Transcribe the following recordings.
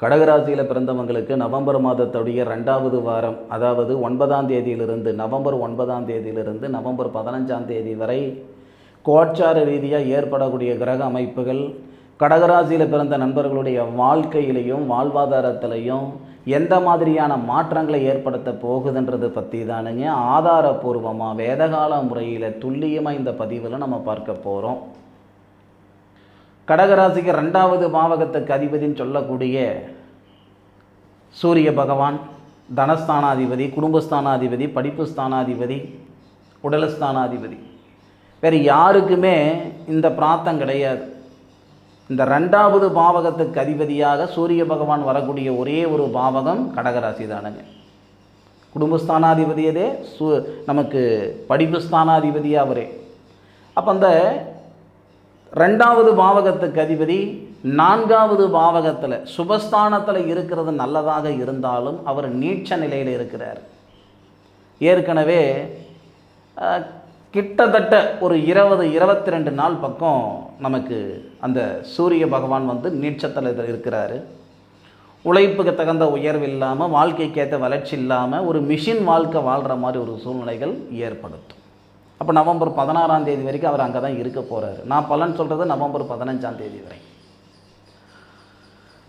கடகராசியில் பிறந்தவங்களுக்கு நவம்பர் மாதத்துடைய ரெண்டாவது வாரம் அதாவது ஒன்பதாம் தேதியிலிருந்து நவம்பர் ஒன்பதாம் தேதியிலிருந்து நவம்பர் பதினஞ்சாம் தேதி வரை கோட்சார ரீதியாக ஏற்படக்கூடிய கிரக அமைப்புகள் கடகராசியில் பிறந்த நண்பர்களுடைய வாழ்க்கையிலையும் வாழ்வாதாரத்திலையும் எந்த மாதிரியான மாற்றங்களை ஏற்படுத்த போகுதுன்றது பற்றி தானுங்க. ஆதாரபூர்வமாக வேதகால முறையில் துல்லியமாக இந்த பதிவில் நம்ம பார்க்க போகிறோம் கடகராசிக்கு ரெண்டாவது பாவகத்துக்கு அதிபதின்னு சொல்லக்கூடிய சூரிய பகவான் தனஸ்தானாதிபதி குடும்பஸ்தானாதிபதி படிப்பு ஸ்தானாதிபதி உடலஸ்தானாதிபதி வேறு யாருக்குமே இந்த பிராத்தம் கிடையாது. இந்த ரெண்டாவது பாவகத்துக்கு அதிபதியாக சூரிய பகவான் வரக்கூடிய ஒரே ஒரு பாவகம் கடகராசி தானுங்க குடும்பஸ்தானாதிபதியதே சு நமக்கு படிப்பு ஸ்தானாதிபதியாக அவரே. அப்போ அந்த ரெண்டாவது பாவகத்துக்கு அதிபதி நான்காவது பாவகத்தில் சுபஸ்தானத்தில் இருக்கிறது நல்லதாக இருந்தாலும் அவர் நீட்ச நிலையில் இருக்கிறார். ஏற்கனவே கிட்டத்தட்ட ஒரு இருபது இருபத்தி ரெண்டு நாள் பக்கம் நமக்கு அந்த சூரிய பகவான் வந்து நீட்சத்தில் இருக்கிறாரு. உழைப்புக்கு தகுந்த உயர்வு இல்லாமல் வாழ்க்கைக்கேற்ற வளர்ச்சி இல்லாமல் ஒரு மிஷின் வாழ்க்கை வாழ்கிற மாதிரி ஒரு சூழ்நிலைகள் ஏற்படுத்தும். அப்போ நவம்பர் பதினாறாம் தேதி வரைக்கும் அவர் அங்கே தான் இருக்க போகிறாரு நான் பலன் சொல்கிறது நவம்பர் பதினஞ்சாம் தேதி வரை.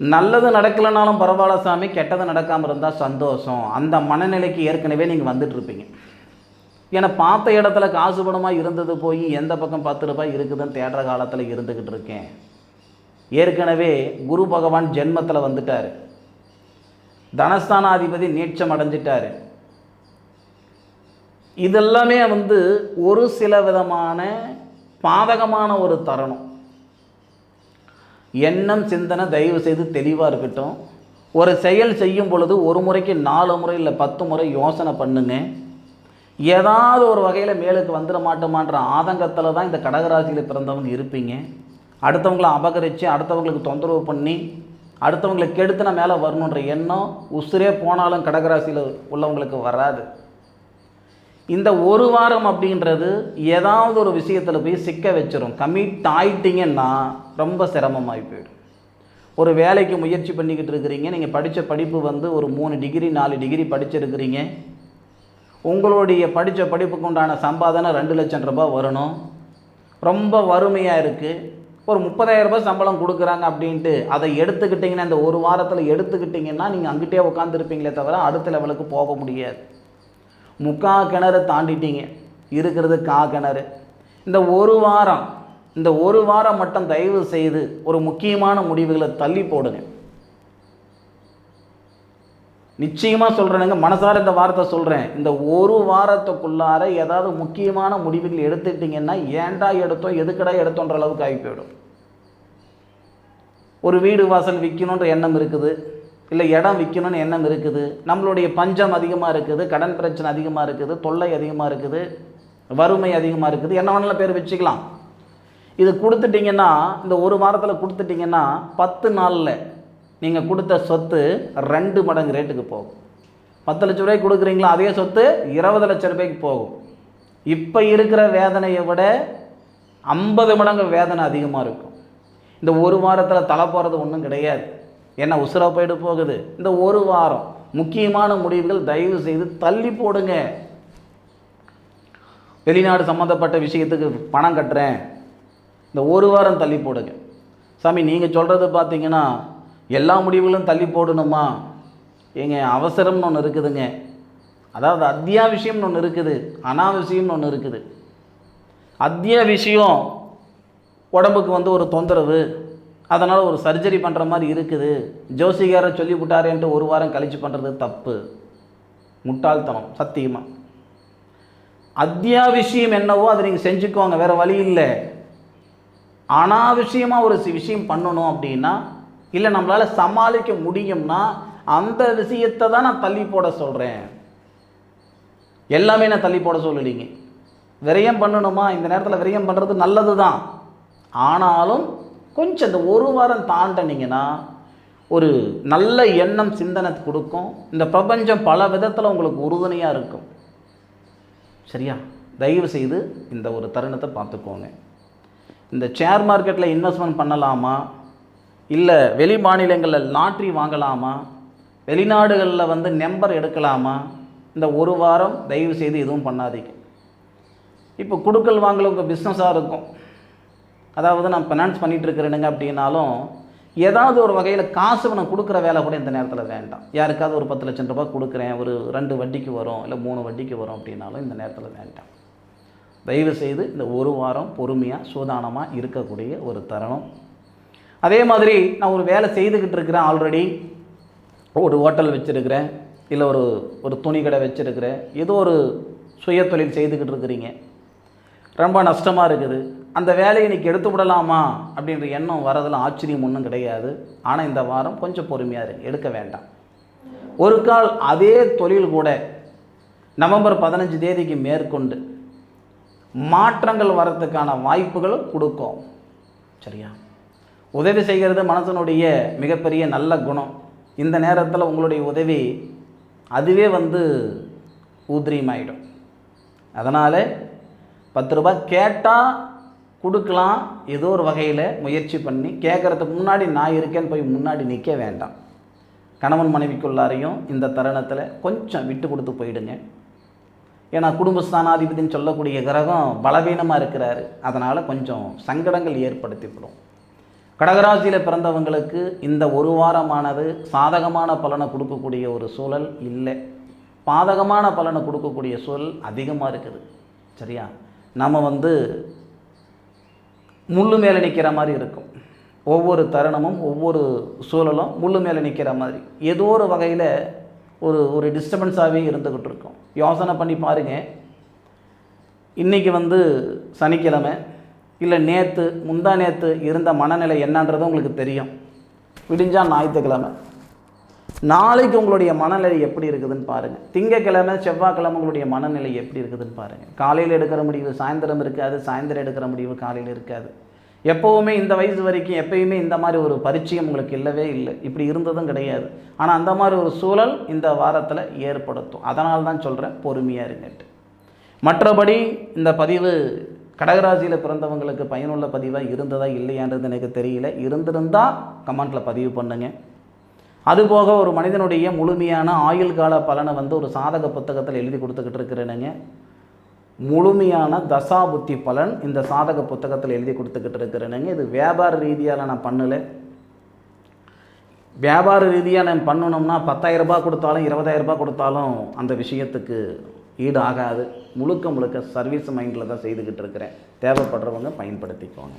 நல்லது நடக்கலைனாலும் பரவாயில்ல சாமி கெட்டது நடக்காமல் இருந்தால் சந்தோஷம். அந்த மனநிலைக்கு ஏற்கனவே நீங்கள் வந்துட்டுருப்பீங்க. ஏன்னா பார்த்த இடத்துல காசு பணமாக இருந்தது போய் எந்த பக்கம் பத்து ரூபாய் இருக்குதுன்னு தேடுற காலத்தில் இருந்துக்கிட்டு இருக்கேன். ஏற்கனவே குரு பகவான் ஜென்மத்தில் வந்துட்டார். தனஸ்தானாதிபதி நீட்சம் அடைஞ்சிட்டாரு. இதெல்லாமே வந்து ஒரு சில விதமான பாதகமான ஒரு தருணம். எண்ணம் சிந்தனை தயவு செய்து தெளிவாக இருக்கட்டும். ஒரு செயல் செய்யும் பொழுது ஒரு முறைக்கு நாலு முறை இல்லை பத்து முறை யோசனை பண்ணுங்க. ஏதாவது ஒரு வகையில் மேலுக்கு வந்துட மாட்டோமான்ற ஆதங்கத்தில் தான் இந்த கடகராசியில் பிறந்தவங்க இருப்பீங்க. அடுத்தவங்களை அபகரித்து அடுத்தவங்களுக்கு தொந்தரவு பண்ணி அடுத்தவங்களை கெடுத்து மேலே வரணுன்ற எண்ணம் உசுரே போனாலும் கடகராசியில் உள்ளவங்களுக்கு வராது. இந்த ஒரு வாரம் அப்படின்றது ஏதாவது ஒரு விஷயத்தில் போய் சிக்க வச்சிடும் கமிட் ஆயிட்டீங்கன்னா ரொம்ப சிரமமாகி போயிடும். ஒரு வேலைக்கு முயற்சி பண்ணிக்கிட்டு இருக்கிறீங்க நீங்கள் படித்த படிப்பு வந்து ஒரு மூணு டிகிரி நாலு டிகிரி படிச்சிருக்கிறீங்க. உங்களுடைய படித்த படிப்புக்கு உண்டான சம்பாதனை ரெண்டு லட்சம் ரூபாய் வரணும். ரொம்ப வறுமையாக இருக்குது ஒரு முப்பதாயிரம் ரூபாய் சம்பளம் கொடுக்குறாங்க அப்படின்ட்டு அதை எடுத்துக்கிட்டிங்கன்னா இந்த ஒரு வாரத்தில் எடுத்துக்கிட்டிங்கன்னா நீங்கள் அங்கிட்டே உட்காந்துருப்பீங்களே தவிர அடுத்த லெவலுக்கு போக முடியாது. முக்கா கிணறு தாண்டிட்டீங்க. இருக்கிறது கா கிணறு. இந்த ஒரு வாரம் இந்த ஒரு வாரம் மட்டும் தயவு செய்து ஒரு முக்கியமான முடிவுகளை தள்ளி போடுங்க. நிச்சயமாக சொல்கிறேனுங்க மனசார இந்த வார்த்தை சொல்கிறேன் இந்த ஒரு வாரத்துக்குள்ளார ஏதாவது முக்கியமான முடிவுகள் எடுத்துக்கிட்டிங்கன்னா ஏன்டா எடுத்தோம் எதுக்கடா எடுத்தோன்ற அளவுக்கு ஆகி போயிடும். ஒரு வீடு வாசல் விற்கணுன்ற எண்ணம் இருக்குது. இல்லை இடம் விற்கணும்னு எண்ணம் இருக்குது. நம்மளுடைய பஞ்சம் அதிகமாக இருக்குது கடன் பிரச்சனை அதிகமாக இருக்குது தொல்லை அதிகமாக இருக்குது வறுமை அதிகமாக இருக்குது. என்ன வேணாலும் பேர் வச்சுக்கலாம். இது கொடுத்துட்டிங்கன்னா இந்த ஒரு வாரத்தில் கொடுத்துட்டிங்கன்னா பத்து நாளில் நீங்கள் கொடுத்த சொத்து ரெண்டு மடங்கு ரேட்டுக்கு போகும். பத்து லட்ச ரூபாய்க்கு கொடுக்குறீங்களா அதே சொத்து இருபது லட்ச ரூபாய்க்கு போகும். இப்போ இருக்கிற வேதனையை விட ஐம்பது மடங்கு வேதனை அதிகமாக இருக்கும். இந்த ஒரு வாரத்தில் தலை போகிறது ஒன்றும் கிடையாது. என்ன உசுரா போயிட்டு போகுது? இந்த ஒரு வாரம். முக்கியமான முடிவுகள் தயவு செய்து தள்ளி போடுங்க. வெளிநாடு சம்மந்தப்பட்ட விஷயத்துக்கு பணம் கட்டுறேன். இந்த ஒரு வாரம் தள்ளி போடுங்க. சாமி நீங்கள் சொல்கிறது பார்த்தீங்கன்னா எல்லா முடிவுகளும் தள்ளி போடணுமா? ஏங்க அவசரம்னு ஒன்று இருக்குதுங்க. அதாவது அத்தியாவசியம்னு ஒன்று இருக்குது. அனாவசியம்னு ஒன்று இருக்குது. அத்தியாவசியம் உடம்புக்கு வந்து ஒரு தொந்தரவு. அதனால் ஒரு சர்ஜரி பண்ணுற மாதிரி இருக்குது. ஜோசிகாரை சொல்லி விட்டாரேன்ட்டு ஒரு வாரம் கழித்து பண்ணுறது தப்பு. முட்டாள்தனம் சத்தியமாக அத்தியாவசியம் என்னவோ அதை நீங்கள் செஞ்சுக்கோங்க வேறு வழி இல்லை. அனாவசியமாக ஒரு விஷயம் பண்ணணும் அப்படின்னா இல்லை நம்மளால் சமாளிக்க முடியும்னா அந்த விஷயத்தை தான் நான் தள்ளி போட சொல்கிறேன் எல்லாமே நான் தள்ளி போட சொல்லலீங்க விரயம் பண்ணணுமா? இந்த நேரத்தில் விரயம் பண்ணுறது நல்லது தான் ஆனாலும் கொஞ்சம் இந்த ஒரு வாரம் தாண்டினீங்கன்னா ஒரு நல்ல எண்ணம் சிந்தனை கொடுக்கும். இந்த பிரபஞ்சம் பல விதத்தில் உங்களுக்கு உறுதுணையாக இருக்கும். சரியா? தயவு செய்து இந்த ஒரு தருணத்தை பார்த்துக்கோங்க. இந்த ஷேர் மார்க்கெட்டில் இன்வெஸ்ட்மெண்ட் பண்ணலாமா? இல்லை வெளி மாநிலங்களில் லாட்ரி வாங்கலாமா? வெளிநாடுகளில் வந்து நம்பர் எடுக்கலாமா? இந்த ஒரு வாரம் தயவு செய்து எதுவும் பண்ணாதீங்க. இப்போ கொடுக்கல் வாங்கல உங்கள் பிஸ்னஸாக இருக்கும். அதாவது நான் ஃபினான்ஸ் பண்ணிகிட்டு இருக்கிறேனுங்க அப்படின்னாலும் ஏதாவது ஒரு வகையில் காசு நான் கொடுக்குற வேலை கூட இந்த நேரத்தில் வேண்டாம். யாருக்காவது ஒரு பத்து லட்சம் ரூபாய் கொடுக்குறேன் ஒரு ரெண்டு வட்டிக்கு வரும் இல்லை மூணு வட்டிக்கு வரும் அப்படின்னாலும் இந்த நேரத்தில் வேண்டாம். தயவு செய்து இந்த ஒரு வாரம் பொறுமையாக சூதானமாக இருக்கக்கூடிய ஒரு தருணம். அதே மாதிரி நான் ஒரு வேலை செய்துக்கிட்டு இருக்கிறேன் ஆல்ரெடி ஒரு ஹோட்டல் வச்சுருக்கிறேன் இல்லை ஒரு ஒரு துணி கடை வச்சுருக்கிறேன். ஏதோ ஒரு சுய தொழில் செய்துக்கிட்டு இருக்கிறீங்க. ரொம்ப நஷ்டமாக இருக்குது. அந்த வேலையை இன்னைக்கு எடுத்து விடலாமா அப்படின்ற எண்ணம் வரதில் ஆச்சரியம் ஒன்றும் கிடையாது. ஆனால் இந்த வாரம் கொஞ்சம் பொறுமையாக இருக்கு எடுக்க வேண்டாம். ஒரு கால் அதே தொழில் கூட நவம்பர் பதினஞ்சு தேதிக்கு மேற்கொண்டு மாற்றங்கள் வரத்துக்கான வாய்ப்புகளும் கொடுக்கும். சரியா? உதவி செய்கிறது மனசனுடைய மிகப்பெரிய நல்ல குணம். இந்த நேரத்தில் உங்களுடைய உதவி அதுவே வந்து ஊதிரியமாயிடும் அதனால் பத்து ரூபாய் கேட்டால் கொடுக்கலாம் ஏதோ ஒரு வகையில் முயற்சி பண்ணி கேட்குறதுக்கு முன்னாடி நான் இருக்கேன்னு போய் முன்னாடி நிற்க வேண்டாம். கணவன் மனைவிக்குள்ளாரையும் இந்த தருணத்தில் கொஞ்சம் விட்டு கொடுத்து போயிடுங்க. ஏன்னா குடும்பஸ்தானாதிபதினு சொல்லக்கூடிய கிரகம் பலவீனமாக இருக்கிறாரு. அதனால் கொஞ்சம் சங்கடங்கள் ஏற்படுத்திவிடும். கடகராசியில் பிறந்தவங்களுக்கு இந்த ஒரு வாரமானது சாதகமான பலனை கொடுக்கக்கூடிய ஒரு சூழல் இல்லை. பாதகமான பலனை கொடுக்கக்கூடிய சூழல் அதிகமாக இருக்குது. சரியா? நம்ம வந்து முள்ளு மேலே நிற்கிற மாதிரி இருக்கும். ஒவ்வொரு தருணமும் ஒவ்வொரு சூழலும் முள்ளு மேலே நிற்கிற மாதிரி. ஏதோ ஒரு வகையில் ஒரு ஒரு டிஸ்டர்பன்ஸாகவே இருந்துக்கிட்டு இருக்கும். யோசனை பண்ணி பாருங்கள் இன்றைக்கி வந்து சனிக்கிழமை. இல்லை நேற்று முந்தா நேற்று இருந்த மனநிலை என்னன்றது உங்களுக்கு தெரியும். விடிஞ்சால் ஞாயிற்றுக்கிழமை. நாளைக்கு உங்களுடைய மனநிலை எப்படி இருக்குதுன்னு பாருங்கள் திங்கக்கிழமை செவ்வாய்க்கிழமை உங்களுடைய மனநிலை எப்படி இருக்குதுன்னு பாருங்கள் காலையில் எடுக்கிற முடிவு சாயந்தரம் இருக்காது. சாயந்தரம் எடுக்கிற முடிவு காலையில் இருக்காது. எப்போவுமே இந்த வயசு வரைக்கும் எப்பயுமே இந்த மாதிரி ஒரு பரிச்சயம் உங்களுக்கு இல்லவே இல்லை. இப்படி இருந்ததும் கிடையாது. ஆனால் அந்த மாதிரி ஒரு சூழல் இந்த வாரத்தில் ஏற்படுத்தும். அதனால தான் சொல்கிறேன் பொறுமையாக இருங்கட்டு மற்றபடி இந்த பதிவு கடகராசியில் பிறந்தவங்களுக்கு பயனுள்ள பதிவாக இருந்ததா இல்லையான்றது எனக்கு தெரியல. இருந்திருந்தால் கமெண்ட்டில் பதிவு பண்ணுங்கள் அதுபோக ஒரு மனிதனுடைய முழுமையான ஆயுள் கால பலனை வந்து ஒரு சாதக புத்தகத்தில் எழுதி கொடுத்துக்கிட்டு இருக்கிறேனுங்க முழுமையான தசா புத்தி பலன் இந்த சாதக புத்தகத்தில் எழுதி கொடுத்துக்கிட்டு இருக்கிறேனுங்க இது வியாபார ரீதியால் நான் பண்ணலை. வியாபார ரீதியாக நான் பண்ணணும்னா பத்தாயிரம் ரூபாய் கொடுத்தாலும் இருபதாயிரம் ரூபாய் கொடுத்தாலும் அந்த விஷயத்துக்கு ஈடு ஆகாது முழுக்க முழுக்க சர்வீஸ் மைண்டில் தான் செய்துக்கிட்டு இருக்கிறேன். தேவைப்படுறவங்க பயன்படுத்திக்கோங்க.